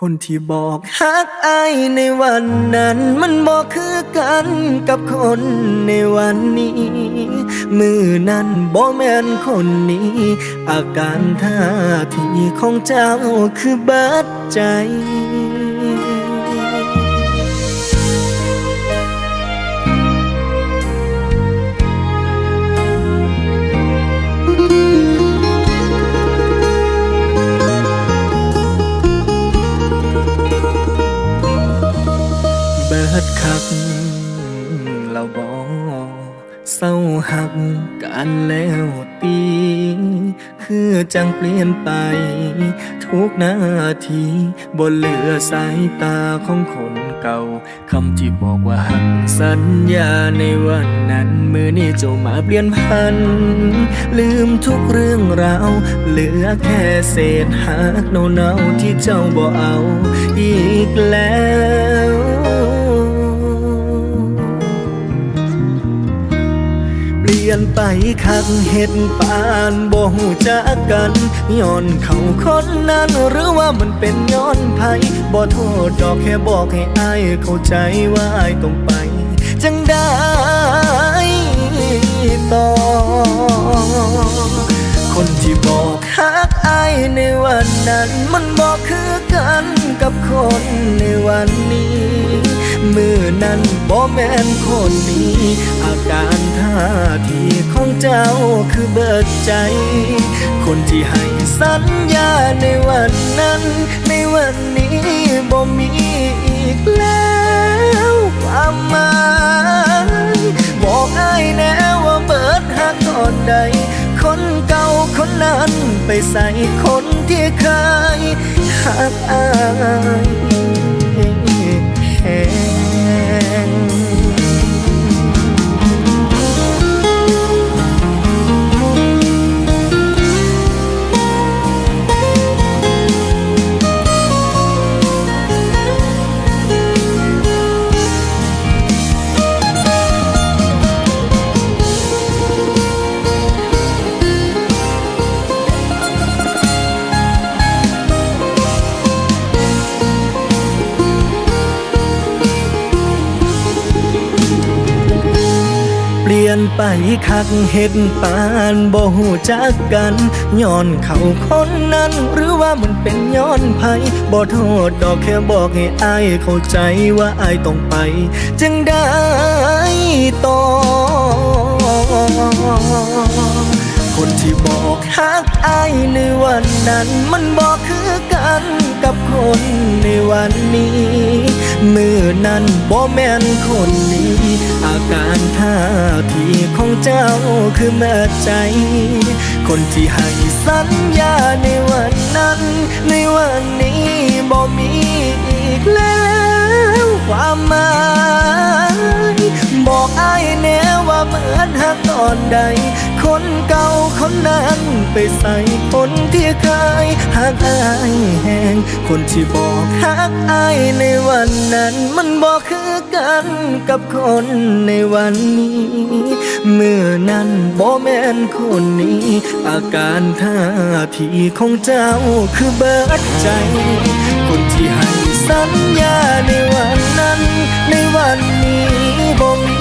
คนที่บอกฮักอายในวันนั้น มันบอกคือกันกับคนในวันนี้ มือนั้นบ่แม่นคนนี้ อาการท่าทีของเจ้าคือบัดใจ ดคักเราบอกเศร้าหักกันแล้วตีคือจังเปลี่ยนไป ทุกนาทีบนเหลือสายตาของคนเก่าคำที่บอกว่าหักสัญญาในวันนั้น มือนี้เจ้ามาเปลี่ยนพัน ลืมทุกเรื่องราวเหลือแค่เศษหักเนาๆที่เจ้าบ่เอา อีกแล้ว ลี่ยนไปคักเห็ดปานบ่หูจักกันย้อนเขาคนนั้นหรือว่ามันเป็นย้อนไผบ่โทษดอกแค่บอกให้อายเข้าใจว่าอายต้องไป จังได้ต่อ คนที่บอกฮักอายในวันนั้น มันบอกคือกันกับคนในวันนี้ มือนั้นบ่แม่นคนนี้ อาการท่าทีของเจ้าคือเบิดใจ คนที่ให้สัญญาในวันนั้น ในวันนี้บ่มีอีกแล้วความหมายบอกไอ้แน่ว่าเบิดหักตอนใด คนเก่าคนนั้นไปใส่คนที่เคยหักอาย เปลี่ยนไปคักเห็ดปานบ่หูจักกันย้อนเขาคนนั้น หรือว่ามันเป็นย้อนไผบ่โทษดอกแค่บอกให้อายเข้าใจว่าอายต้องไป จึงได้ต่อคนที่บอกฮักอายในวันนั้น มันบอกคือกันกับคนในวันนี้ มือนั้นบ่แม่นคนนี้ ของเจ้าคือแม่ใจ คนที่ให้สัญญาในวันนั้น ในวันนี้บ่มีอีกแล้วความหมายบอกอายแน่ว่าเหมือนหักตอนใด คนเก่าคนนั้น ไปใส่คนที่เคยหักอายแหงคนที่บอกหักอายในวันนั้น มันบอกคือกันกับคนในวันนี้ เมื่อนั้นบ่แม่นคนนี้ อาการท่าทีของเจ้าคือเบิดใจ คนที่ให้สัญญาในวันนั้น ในวันนี้บ่มี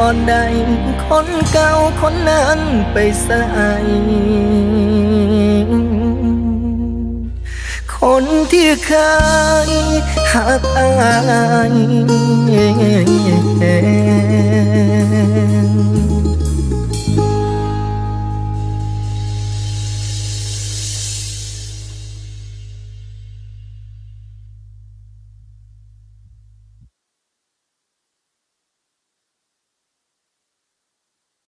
อหักตอนใด คนเก่าคนนั้นไปใส่คนที่เคยหักอาย